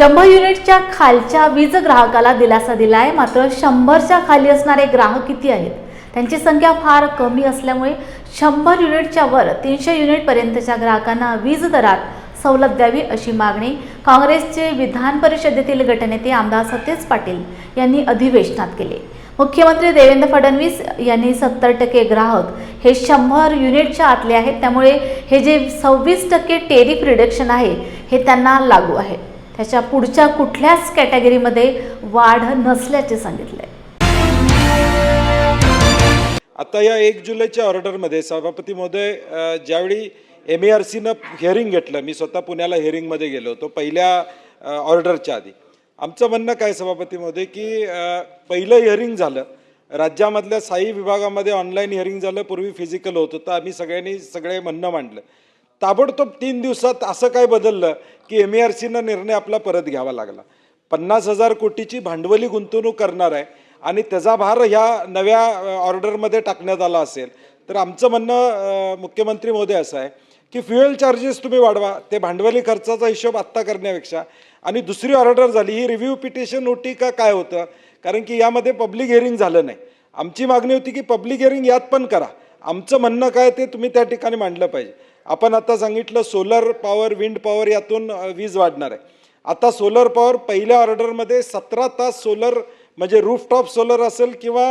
शंभर युनिटच्या खालच्या वीज ग्राहकाला दिलासा दिला आहे मात्र शंभरच्या खाली असणारे ग्राहक किती आहेत? त्यांची संख्या फार कमी असल्यामुळे शंभर युनिटच्या वर तीनशे युनिटपर्यंतच्या ग्राहकांना वीज दरात सवलत द्यावी अशी मागणी काँग्रेसचे विधान परिषदेतील गटनेते आमदार सतेज पाटील यांनी अधिवेशनात केली. मुख्यमंत्री देवेंद्र फडणवीस यांनी सत्तर टक्के ग्राहक हे शंभर युनिटच्या आतले आहेत. त्यामुळे हे जे सव्वीस टक्के टेरिफ रिडक्शन आहे हे त्यांना लागू आहे. ह्याच्या पुढच्या कुठल्याच कॅटेगरीमध्ये वाढ नसल्याचे सांगितले आता या एक जुलैच्या ऑर्डरमध्ये सभापती महोदय ज्यावेळी एम ए आर सीनं हिअरिंग घेतलं मी स्वतः पुण्याला हिअरिंगमध्ये गेलो होतो पहिल्या ऑर्डरच्या आधी. आमचं म्हणणं काय सभापती महोदय की पहिलं हिअरिंग झालं राज्यामधल्या साई विभागामध्ये ऑनलाईन हिअरिंग झालं पूर्वी फिजिकल होत होतं आम्ही सगळ्यांनी सगळे म्हणणं मांडलं. ताबडतोब तीन दिवसात असं काय बदललं की एम ए आर सीनं निर्णय आपला परत घ्यावा लागला. पन्नास हजार कोटीची भांडवली गुंतवणूक करणार आहे आणि त्याचा भार ह्या नव्या ऑर्डरमध्ये टाकण्यात आला असेल. तर आमचं म्हणणं मुख्यमंत्री मोदी असं आहे की फ्युएल चार्जेस तुम्ही वाढवा ते भांडवली खर्चाचा हिशोब आत्ता करण्यापेक्षा. आणि दुसरी ऑर्डर झाली ही रिव्ह्यू पिटिशन होती का काय होतं? कारण की यामध्ये पब्लिक हिअरिंग झालं नाही. आमची मागणी होती की पब्लिक हिअरिंग यात पण करा. आमचं म्हणणं काय ते तुम्ही त्या ठिकाणी मांडलं पाहिजे. आपण आता सांगितलं सोलर पॉवर विंड पॉवर यातून वीज वाढणार आहे. आता सोलर पॉवर पहिल्या ऑर्डरमध्ये सतरा तास सोलर म्हणजे रूफटॉप सोलर असेल किंवा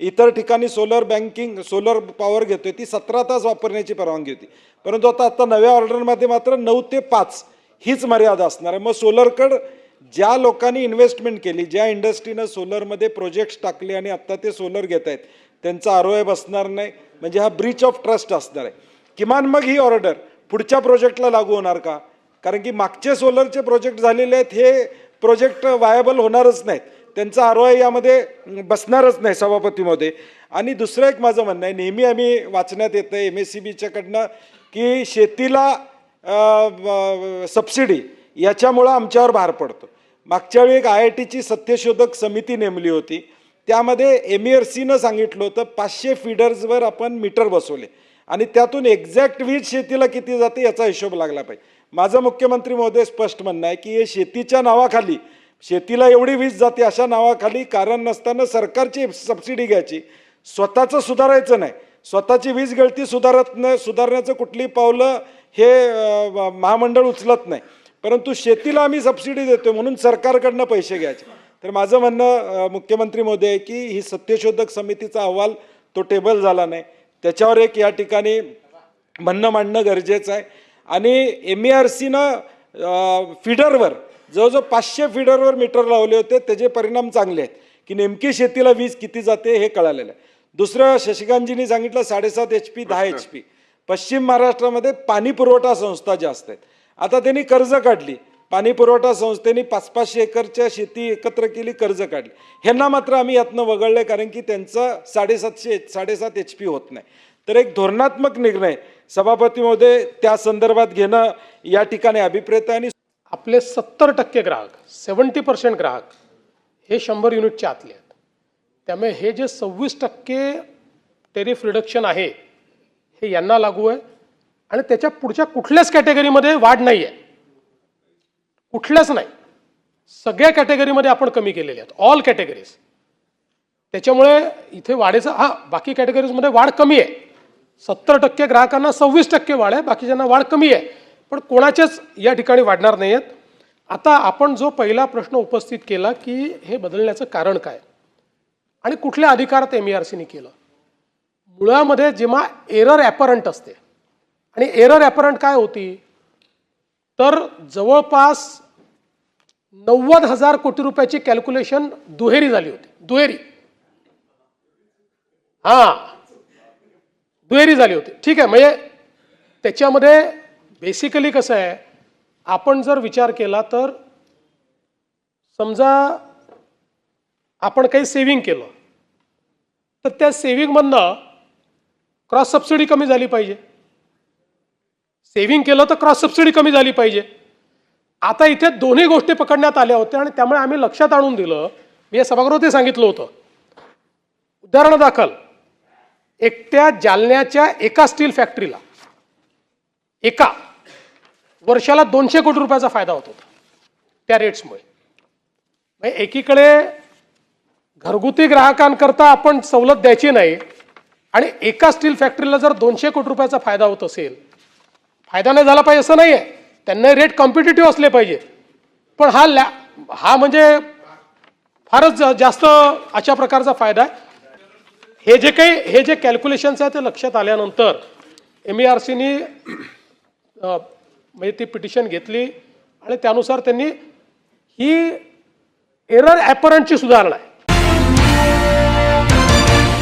इतर ठिकाणी सोलर बँकिंग सोलर पॉवर घेतोय ती सतरा तास वापरण्याची परवानगी होती. परंतु आता आता नव्या ऑर्डरमध्ये मात्र नऊ ते पाच हीच मर्यादा असणार आहे. मग सोलरकड ज्या लोकांनी इन्व्हेस्टमेंट केली ज्या इंडस्ट्रीनं सोलरमध्ये प्रोजेक्ट्स टाकले आणि आत्ता ते सोलर घेत आहेत त्यांचा आरोय बसणार नाही. म्हणजे हा ब्रीच ऑफ ट्रस्ट असणार आहे. किमान मग ही ऑर्डर पुढच्या प्रोजेक्टला लागू होणार का? कारण की मागचे सोलरचे प्रोजेक्ट झालेले आहेत हे प्रोजेक्ट वायबल होणारच नाहीत. त्यांचा आरोह यामध्ये बसणारच नाही सभापतीमध्ये. आणि दुसरं एक माझं म्हणणं आहे नेहमी आम्ही वाचण्यात येतं एम एस सी बीच्याकडनं की शेतीला सबसिडी याच्यामुळं आमच्यावर भार पडतो. मागच्या वेळी एक आय आय टीची सत्यशोधक समिती नेमली होती. त्यामध्ये एम आर सीनं सांगितलं होतं पाचशे फीडर्सवर आपण मीटर बसवले. आणि त्यातून एक्झॅक्ट वीज शेतीला किती जाते याचा हिशोब लागला पाहिजे. माझं मुख्यमंत्री महोदय स्पष्ट म्हणणं आहे की हे शेतीच्या नावाखाली शेतीला एवढी वीज जाते अशा नावाखाली कारण नसताना सरकारची सबसिडी घ्यायची. स्वतःचं सुधारायचं नाही. स्वतःची वीज गळती सुधारत नाही सुधारण्याचं कुठली पावलं हे महामंडळ उचलत नाही. परंतु शेतीला आम्ही सबसिडी देतो म्हणून सरकारकडनं पैसे घ्यायचे. तर माझं म्हणणं मुख्यमंत्री मोदी आहे की ही सत्यशोधक समितीचा अहवाल तो टेबल झाला नाही. त्याच्यावर एक या ठिकाणी म्हणणं मांडणं गरजेचं आहे. आणि एम ए आर सीनं फिडरवर जवळजवळ पाचशे फिडरवर मीटर लावले होते त्याचे परिणाम चांगले आहेत. की नेमकी शेतीला वीज किती जाते हे कळालेलं आहे. दुसरं शशिकांतजींनी सांगितलं साडेसात एच पी दहा एच पी पश्चिम महाराष्ट्रामध्ये पाणी पुरवठा संस्था जास्त आहेत. आता त्यांनी कर्ज काढली. पाणी पुरवठा संस्थेने पाच पाचशे एकरच्या शेती एकत्र केली कर्ज काढली. ह्यांना मात्र आम्ही यातनं वगळलं कारण की त्यांचं साडेसातशे साडेसात एच पी होत नाही. तर एक धोरणात्मक निर्णय सभापती महोदय त्या संदर्भात घेणं या ठिकाणी अभिप्रेत आहे आणि आपले सत्तर टक्के ग्राहक सेवन्टी पर्सेंट ग्राहक हे शंभर युनिटच्या आतले आहेत. त्यामुळे हे जे सव्वीस टक्के टेरिफ रिडक्शन आहे हे यांना लागू आहे आणि त्याच्या पुढच्या कुठल्याच कॅटेगरीमध्ये वाढ नाही आहे कुठल्याच नाही. सगळ्या कॅटेगरीमध्ये आपण कमी केलेले आहेत. ऑल कॅटेगरीज त्याच्यामुळे इथे वाढीचं हा बाकी कॅटेगरीजमध्ये वाढ कमी आहे. सत्तर टक्के ग्राहकांना सव्वीस टक्के वाढ आहे बाकीच्यांना वाढ कमी आहे. पण कोणाचेच या ठिकाणी वाढणार नाही आहेत. आता आपण जो पहिला प्रश्न उपस्थित केला की हे बदलण्याचं कारण काय? आणि कुठल्या अधिकारात एम ई आर सीने केलं? मुळामध्ये जेव्हा एरर ॲपरंट असते. आणि एरर ॲपरंट काय होती? तर जवळपास नव्वद हजार कोटी रुपयाची कॅल्क्युलेशन दुहेरी झाली होती. दुहेरी. हा. दुहेरी झाली होती. ठीक आहे म्हणजे त्याच्यामध्ये बेसिकली कसं आहे आपण जर विचार केला तर समजा आपण काही सेविंग केलं तर त्या सेव्हिंगमधनं क्रॉस सबसिडी कमी झाली पाहिजे. सेविंग केलं तर क्रॉस सबसिडी कमी झाली पाहिजे. आता इथे दोन्ही गोष्टी पकडण्यात आल्या होत्या आणि त्यामुळे आम्ही लक्षात आणून दिलं. मी या सभागृहात सांगितलं होतं. उदाहरणादाखल एकट्या जालन्याच्या एका स्टील फॅक्टरीला एका वर्षाला दोनशे कोटी रुपयाचा फायदा होत होता. त्या रेट्समुळे. म्हणजे एकीकडे घरगुती ग्राहकांकरता आपण सवलत द्यायची नाही आणि एका स्टील फॅक्टरीला जर दोनशे कोटी रुपयाचा फायदा होत असेल फायदा नाही झाला पाहिजे असं नाही आहे त्यांना रेट कॉम्पिटेटिव्ह असले पाहिजे. पण हा लॅ हा म्हणजे फारच जा- जास्त अशा प्रकारचा फायदा आहे. हे जे काही हे जे कॅल्क्युलेशन्स आहे ते लक्षात आल्यानंतर एम ई आर सीनी म्हणजे ती पिटिशन घेतली आणि त्यानुसार त्यांनी ही एरर ॲपरंटची सुधारणा आहे.